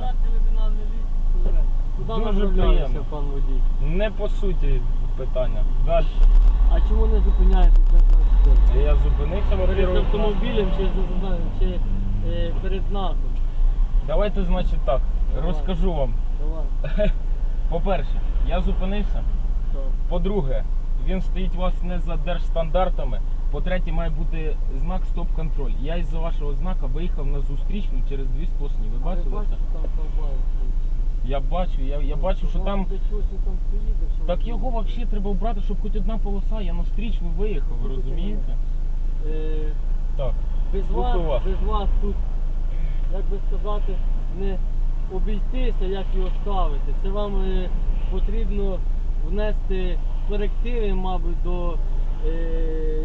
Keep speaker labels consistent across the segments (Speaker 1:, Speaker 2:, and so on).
Speaker 1: Міліції Сидоренко. Куди
Speaker 2: Дуже приємно.
Speaker 1: пан водій?
Speaker 2: Не по суті питання. Далі.
Speaker 1: А чому не зупиняєтесь стоп?
Speaker 2: Я зупинився,
Speaker 1: Перед автомобілем чи, за- чи е, перед знаком?
Speaker 2: Давайте, значить, так.
Speaker 1: Давай.
Speaker 2: Розкажу вам.
Speaker 1: Давай.
Speaker 2: По-перше, я зупинився.
Speaker 1: Стоп.
Speaker 2: По-друге, він стоїть у вас не за держстандартами. По-третє, має бути знак стоп-контроль. Я із-за вашого знака виїхав на зустрічну через дві сплошні. Ви бачили це?
Speaker 1: там?
Speaker 2: Я бачу, я, я бачу, що там. Так його взагалі треба обрати, щоб хоч одна полоса, я на стрічну виїхав, ви розумієте?
Speaker 1: Е,
Speaker 2: Так.
Speaker 1: без вас,
Speaker 2: Слухаю вас.
Speaker 1: без вас тут, як би сказати, не обійтися, як його ставити. Це вам е, потрібно внести корективи, мабуть, до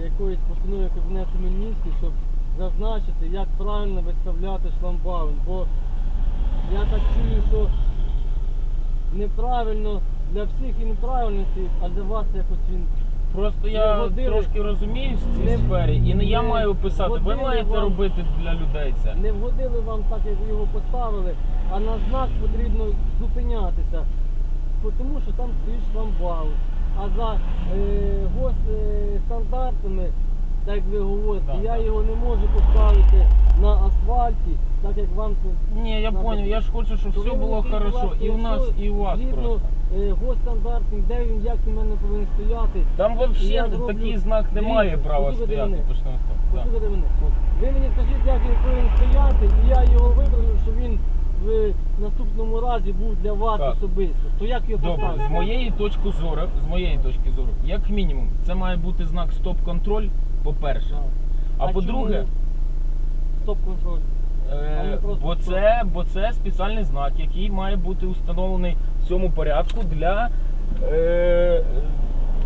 Speaker 1: якоїсь постанови Кабінету міністрів, щоб зазначити, як правильно виставляти шламбаун. Бо я так чую, що неправильно для всіх і неправильності, а для вас якось він
Speaker 2: Просто я
Speaker 1: годили-
Speaker 2: трошки розумію в цій
Speaker 1: не-
Speaker 2: сфері, і не я
Speaker 1: не
Speaker 2: маю писати. Ви маєте
Speaker 1: вам-
Speaker 2: робити для людей це.
Speaker 1: не вгодили вам так, як його поставили, а на знак потрібно зупинятися, тому що там стоїть шламбаун. А за е, гос е, стандартами, так як ви говорите,
Speaker 2: Да,
Speaker 1: я
Speaker 2: да.
Speaker 1: його не можу поставити на асфальті, так як вам це.
Speaker 2: Ні, я
Speaker 1: надо.
Speaker 2: я ж хочу, щоб все було хорошо. І у нас, і у вас
Speaker 1: згідно,
Speaker 2: просто.
Speaker 1: е, госстандартів, де він, як він в мене повинен стояти.
Speaker 2: Там
Speaker 1: я
Speaker 2: взагалі
Speaker 1: зроблю-
Speaker 2: такий знак не
Speaker 1: Дивіться,
Speaker 2: права
Speaker 1: послухайте
Speaker 2: стояти.
Speaker 1: мене.
Speaker 2: Того. Так.
Speaker 1: Послухайте мене. Ви мені скажіть, як він повинен стояти, і я його вибрав, щоб він в наступному разі був для вас
Speaker 2: Так.
Speaker 1: особисто. То як його
Speaker 2: Добре,
Speaker 1: поставити?
Speaker 2: з моєї точки зору, з моєї точки зору, як мінімум, це має бути знак стоп-контроль, по-перше.
Speaker 1: Так.
Speaker 2: А
Speaker 1: А
Speaker 2: по-друге,
Speaker 1: чому Стоп-контроль. А не
Speaker 2: Е,
Speaker 1: просто
Speaker 2: бо,
Speaker 1: стоп.
Speaker 2: це, бо це спеціальний знак, який має бути установлений в цьому порядку для, е,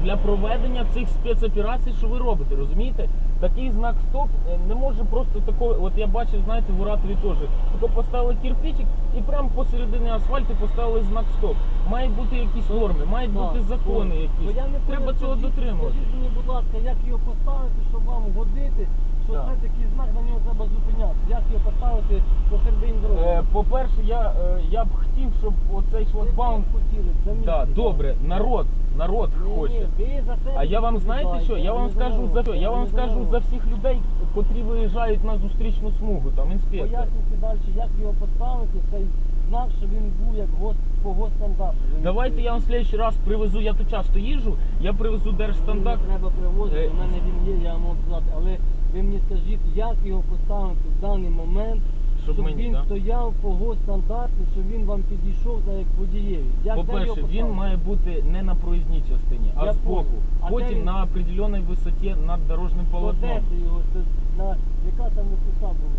Speaker 2: для проведення цих спецоперацій, що ви робите, розумієте? Такий знак стоп е, не може просто такого. От я бачив, знаєте, в Уратові теж. Тільки поставили кирпичик і прямо посередині асфальту поставили знак стоп. Мають бути якісь норми, мають бути закони якісь. Треба цього дотримувати.
Speaker 1: Скажіть мені, будь ласка, як його поставити, щоб вам годити, що
Speaker 2: Так.
Speaker 1: це такий знак, на нього треба зупиняти. Як його поставити посередині дороги?
Speaker 2: Е, по-перше, я, е, я б хотів, щоб оцей шлагбаум
Speaker 1: хотіли,
Speaker 2: Да, добре, народ, народ
Speaker 1: Ні, ні,
Speaker 2: хоче.
Speaker 1: ви за себе
Speaker 2: А я вам знаєте що? Я вам скажу за
Speaker 1: народ,
Speaker 2: я вам скажу за всіх людей, котрі виїжджають на зустрічну смугу, там інспектор.
Speaker 1: Пояснюйте далі, як його поставити, цей знак, щоб він був як гост, по госстандарту. Ви
Speaker 2: Давайте я вам в следующий раз привезу, я тут часто їжджу, я привезу держстандарт.
Speaker 1: Мені треба привозити,
Speaker 2: Е,
Speaker 1: у мене він є, я можу сказати, але ви мені скажіть, як його поставити в даний момент,
Speaker 2: Щоб
Speaker 1: щоб,
Speaker 2: мені,
Speaker 1: він
Speaker 2: да?
Speaker 1: стояв по госстандарту, щоб він вам підійшов за як водієві.
Speaker 2: По-перше, він має бути не на проїзній частині, а
Speaker 1: Я
Speaker 2: збоку.
Speaker 1: А
Speaker 2: Потім
Speaker 1: він?
Speaker 2: на определеній висоті над дорожнім
Speaker 1: То
Speaker 2: полотном.
Speaker 1: це його? Це на яка там висота була,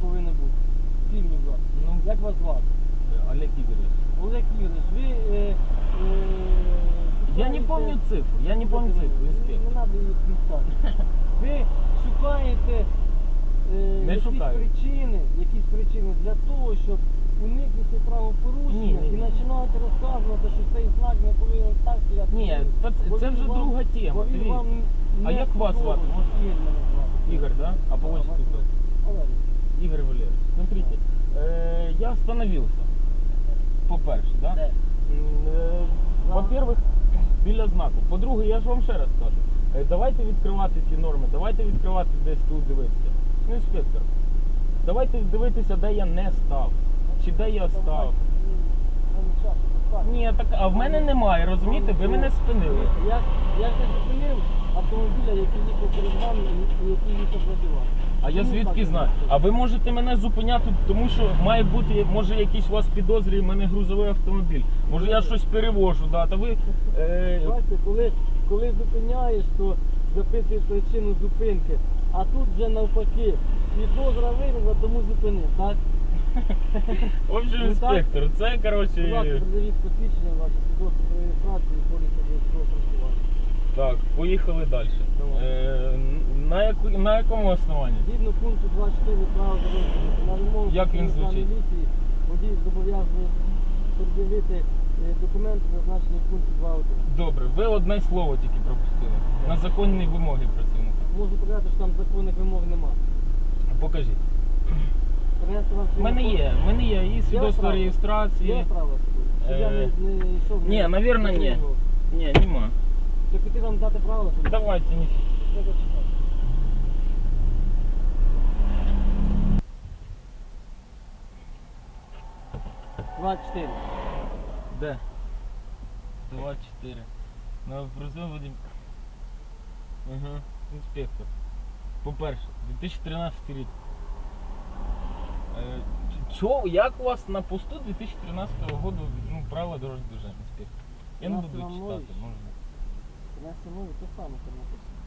Speaker 1: повинна бути? Будь ласка.
Speaker 2: Ну,
Speaker 1: Як вас звати?
Speaker 2: Олег Ігорович.
Speaker 1: Олег Юрійович, ви... Е, е,
Speaker 2: Я не помню цифру, я не помню цифру,
Speaker 1: Не
Speaker 2: інспектор.
Speaker 1: треба її писати. Ви шукаєте е,
Speaker 2: Не
Speaker 1: якісь
Speaker 2: шукаю.
Speaker 1: причини, якісь причини для того, щоб уникнути правопорушення
Speaker 2: Ні, ні,
Speaker 1: і
Speaker 2: ні.
Speaker 1: починаєте розказувати, що цей знак не повинен так стояти.
Speaker 2: Ні, та це-
Speaker 1: Бо
Speaker 2: це
Speaker 1: він
Speaker 2: вже
Speaker 1: вам-
Speaker 2: друга тема,
Speaker 1: він
Speaker 2: дивіться.
Speaker 1: вам
Speaker 2: А
Speaker 1: не
Speaker 2: як вас звати?
Speaker 1: подобається.
Speaker 2: Можете?
Speaker 1: Ігор мене звати.
Speaker 2: Ігор, да? А по отчеству кто?
Speaker 1: Валерій.
Speaker 2: Игорь Валерьевич, смотрите, э, я остановился, по-перше, да? М, е, Во-первых, біля знаку. По-друге, я ж вам ще раз кажу, е, давайте відкривати ці норми, давайте відкривати десь тут дивитися. Ну, інспектор, давайте дивитися, де я не став. Чи де я став. Ні, так, а в мене немає, розумієте? Ви мене спинили.
Speaker 1: Я, я не зупинив автомобіля, який їхав перед вами і який їхав проти.
Speaker 2: А я звідки знаю? А ви можете мене зупиняти, тому що має бути, може якийсь у вас підозрює, в мене грузовий автомобіль. Може я щось перевожу, да, та ви. Е,
Speaker 1: Бачите, коли, коли зупиняєш, то запитуєш причину зупинки, а тут вже навпаки. Підозра виникла, тому зупинив, так?
Speaker 2: в общем,
Speaker 1: Ну, так.
Speaker 2: інспектор, це
Speaker 1: Будь ласка,
Speaker 2: коротше.
Speaker 1: посвідчення ваше, свідоцтво про реєстрацію поліс обов'язкового страхування.
Speaker 2: Так, поїхали далі.
Speaker 1: Давай.
Speaker 2: Е, на, яку, на якому основанні?
Speaker 1: Згідно пункту 24 права дорожнього руху, на вимогу
Speaker 2: Як він
Speaker 1: працівника
Speaker 2: звучить?
Speaker 1: міліції водій зобов'язаний пред'явити е, документи, зазначені в пункті 2.1.
Speaker 2: Добре, ви одне слово тільки пропустили. На законні вимоги працівника.
Speaker 1: Можу показати, що там законних вимог немає.
Speaker 2: Покажіть.
Speaker 1: Принести вам
Speaker 2: У
Speaker 1: свій
Speaker 2: мене є, в мене є і свідоцтво реєстрації.
Speaker 1: Є право собі? Щоб я
Speaker 2: Е,
Speaker 1: не, не йшов.
Speaker 2: ні, навірно, ні. Ні, нема.
Speaker 1: То піти вам дати право собі?
Speaker 2: Давайте, не
Speaker 1: Треба читати. Два, чотири.
Speaker 2: Де? 2-4. На призов Вадим. Ага, інспектор. По-перше, 2013 рік. Е, ч- як у вас на посту 2013 року ну, правила дорожнього движення, інспектор? Я не
Speaker 1: Нас
Speaker 2: буду читати,
Speaker 1: мовить.
Speaker 2: можна.
Speaker 1: Принести нові, то саме це написано.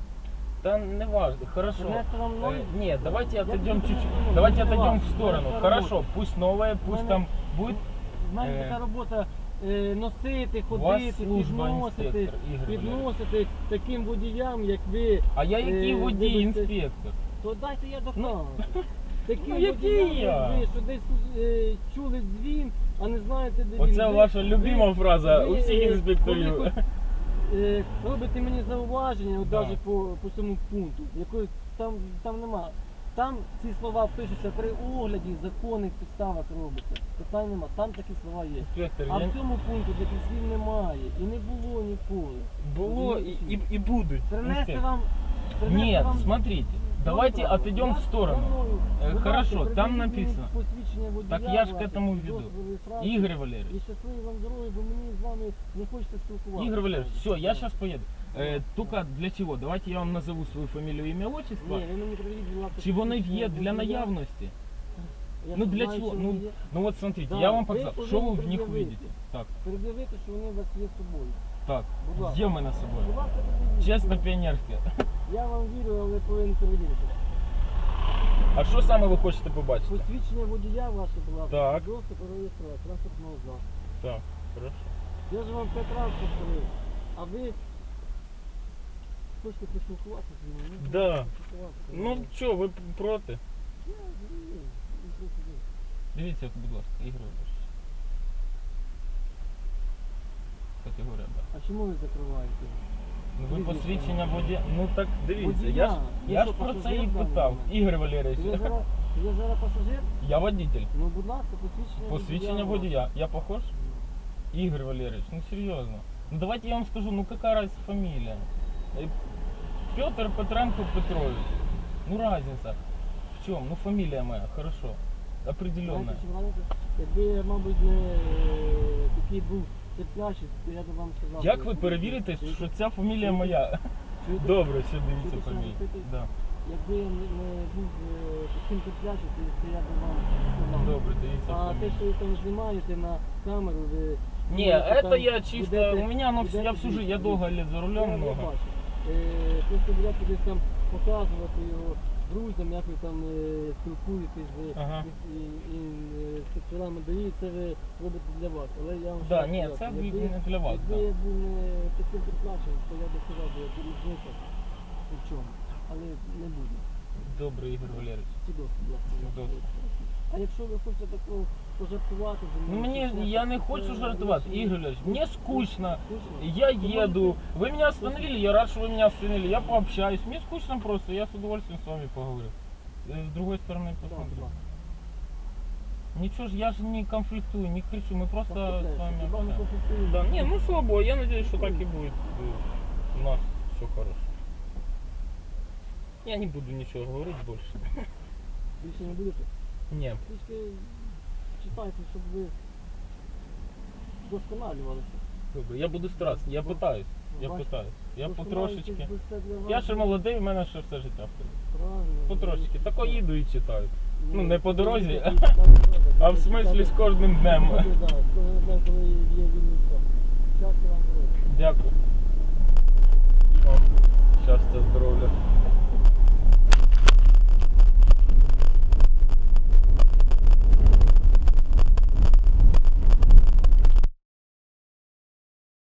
Speaker 2: Да не важно, хорошо. Э, нет, давайте
Speaker 1: Я
Speaker 2: отойдем чуть-чуть. Давайте
Speaker 1: ну,
Speaker 2: отойдем в сторону. Хорошо, пусть новое, пусть там будет.
Speaker 1: Мене
Speaker 2: Е,
Speaker 1: така робота е, носити, ходити,
Speaker 2: служба
Speaker 1: підносити,
Speaker 2: інспектор, Ігор
Speaker 1: підносити таким водіям, як ви.
Speaker 2: А я який
Speaker 1: Е,
Speaker 2: водій,
Speaker 1: вибачте.
Speaker 2: інспектор?
Speaker 1: То дайте я
Speaker 2: Ну,
Speaker 1: докажу. Таким
Speaker 2: ну, який
Speaker 1: водіям,
Speaker 2: я?
Speaker 1: як ви, що десь е, чули дзвін, а не знаєте, де він.
Speaker 2: Оце
Speaker 1: Ви-
Speaker 2: ваша любима фраза у всіх
Speaker 1: е,
Speaker 2: інспекторів.
Speaker 1: коли хоч, е, робите мені зауваження, от
Speaker 2: Да.
Speaker 1: навіть по, по цьому пункту, якої там, там нема. Там ці слова пишуться при огляді, законних підставах робиться. Питань нема, там такі слова є.
Speaker 2: Інспектор,
Speaker 1: А
Speaker 2: я...
Speaker 1: в цьому пункту таких слів немає. І не було ніколи.
Speaker 2: було і, і, і будуть.
Speaker 1: Принести
Speaker 2: інспектор.
Speaker 1: вам. принести
Speaker 2: Нет,
Speaker 1: вам
Speaker 2: смотрите, давайте
Speaker 1: право.
Speaker 2: отойдем
Speaker 1: Я
Speaker 2: в сторону.
Speaker 1: за мною.
Speaker 2: Е,
Speaker 1: Будь
Speaker 2: хорошо,
Speaker 1: ласка,
Speaker 2: там
Speaker 1: придивіть мені
Speaker 2: написано.
Speaker 1: посвідчення водія
Speaker 2: Так я ж к
Speaker 1: ваше,
Speaker 2: этому веду.
Speaker 1: свідоцтво реєстрації.
Speaker 2: Игорь
Speaker 1: І
Speaker 2: Валерьевич,
Speaker 1: щасливі вам дороги, бо мені з вами не хочеться спілкуватися.
Speaker 2: Игорь Валерьевич, все, я сейчас поеду. Э, только для чего? Давайте я вам назову свою фамилию, имя, отчество.
Speaker 1: Ні, ви мені придивіть, будь ласка,
Speaker 2: Чи вони
Speaker 1: посвідчення
Speaker 2: є для
Speaker 1: водія.
Speaker 2: наявності?
Speaker 1: Я
Speaker 2: Ну
Speaker 1: ж
Speaker 2: для
Speaker 1: знаю,
Speaker 2: чего?
Speaker 1: що
Speaker 2: Ну,
Speaker 1: вони є.
Speaker 2: ну вот смотрите,
Speaker 1: Да,
Speaker 2: я вам
Speaker 1: вы
Speaker 2: показал.
Speaker 1: уже
Speaker 2: Что вы в них
Speaker 1: предъявите.
Speaker 2: видите? Так,
Speaker 1: Пред'явити, що вони у вас є з собою.
Speaker 2: так.
Speaker 1: Будь ласка.
Speaker 2: Где мы на
Speaker 1: Будь
Speaker 2: собой?
Speaker 1: Я вам вірю, але повинен перевірити.
Speaker 2: А що саме ви хочете побачити?
Speaker 1: Посвідчення водія ваше, ласка,
Speaker 2: Так.
Speaker 1: свідоцтво про реєстрацію транспортного засобу.
Speaker 2: Так, хорошо.
Speaker 1: Я ж вам п'ять разів повторив, а ви хочете поспілкуватися зі мною? Ну,
Speaker 2: Да.
Speaker 1: поспілкуватися.
Speaker 2: Ну що, ви проти?
Speaker 1: Я, не проти.
Speaker 2: Дивіться, будь ласка, Ігор Валерійович. Категорія Б.
Speaker 1: А чому ви закриваєте?
Speaker 2: Ну ви
Speaker 1: Прізвище.
Speaker 2: посвідчення водія. Ну так дивіться,
Speaker 1: Водія.
Speaker 2: я ж,
Speaker 1: Ви
Speaker 2: я
Speaker 1: що,
Speaker 2: ж про це
Speaker 1: пасажир
Speaker 2: і
Speaker 1: в даний
Speaker 2: питав.
Speaker 1: момент?
Speaker 2: Ігор Валерійович.
Speaker 1: Ви зараз, ви зараз пасажир?
Speaker 2: Я водитель.
Speaker 1: Ну, будь ласка, посвідчення
Speaker 2: Посвідчення водія. Я похож? Игорь Валерьевич, ну серьезно. Ну давайте я вам скажу, ну какая разница фамилия? Э, Петр Петренко Петрович. Ну разница. В чем? Ну фамилия моя, хорошо. Определенная.
Speaker 1: Знаєте, чим разниця? Якби я, мабуть, не е, такий був терплячий, я вам сказав.
Speaker 2: Як ви перевірите, що ця фамілія моя?
Speaker 1: Чуєте?
Speaker 2: Добре, все дивіться
Speaker 1: Чуєте, що я
Speaker 2: фамілію.
Speaker 1: запитую?
Speaker 2: Да.
Speaker 1: Якби я не, не був е, таким терплячим, то, я б вам сказав.
Speaker 2: Добре, дивіться
Speaker 1: А те,
Speaker 2: фамілію.
Speaker 1: що ви там знімаєте на камеру, ви...
Speaker 2: Не,
Speaker 1: думаєте,
Speaker 2: это
Speaker 1: там
Speaker 2: я чисто,
Speaker 1: будете-
Speaker 2: у меня, ну, я всю жизнь, я долго лет за
Speaker 1: Я
Speaker 2: рулем
Speaker 1: не
Speaker 2: много.
Speaker 1: бачу. Е, Просто будете десь там показувати його друзям, як ви там е, спілкуєтесь з
Speaker 2: Ага.
Speaker 1: і- і, е, інспекторами ДАІ, це ви робите для вас. Але я вам
Speaker 2: Да, ні, це ви-
Speaker 1: якби-
Speaker 2: не для вас,
Speaker 1: Якби
Speaker 2: да.
Speaker 1: я був не таким терплячим, то я би сказав, що я різниця в чому. Але не буду.
Speaker 2: Добре, Ігор Валерійович.
Speaker 1: Ці досить, будь ласка.
Speaker 2: Досить.
Speaker 1: А якщо ви хочете такого пожартувати зі
Speaker 2: Ну
Speaker 1: мною,
Speaker 2: мені
Speaker 1: чесно,
Speaker 2: я не
Speaker 1: це
Speaker 2: хочу жартувати,
Speaker 1: рішення-
Speaker 2: Ігор Валерійович, мені скучно.
Speaker 1: Скучно?
Speaker 2: Я
Speaker 1: То
Speaker 2: еду.
Speaker 1: можете-
Speaker 2: Вы меня остановили, я рад, что вы меня остановили. Я пообщаюсь. Мне скучно просто, я с удовольствием с вами поговорю. Э, С другой стороны
Speaker 1: Да,
Speaker 2: посмотрю.
Speaker 1: да.
Speaker 2: Ничего ж, я же не конфликтую, не кричу, мы просто
Speaker 1: Конфликтуєш,
Speaker 2: с вами
Speaker 1: хіба не
Speaker 2: общаемся.
Speaker 1: конфліктуєш?
Speaker 2: Да, не, ну слабо, я надеюсь, что так и будет. Э, У нас все хорошо. Я не буду ничего говорить больше.
Speaker 1: Більше не будете?
Speaker 2: Не,
Speaker 1: Трішки читайте, щоб ви вдосконалювалися.
Speaker 2: Добре, я буду страсний, я питаюсь. Я питаюсь. Я потрошечки. Я ще молодий, в мене ще все життя вперед.
Speaker 1: Правильно.
Speaker 2: Потрошечки. Тако їду і читаю. Ну, ну не по дорозі, а- в смислі з кожним днем.
Speaker 1: Так, з коли є вільний час. Щастя вам дороги.
Speaker 2: Дякую. І вам щастя, здоров'я.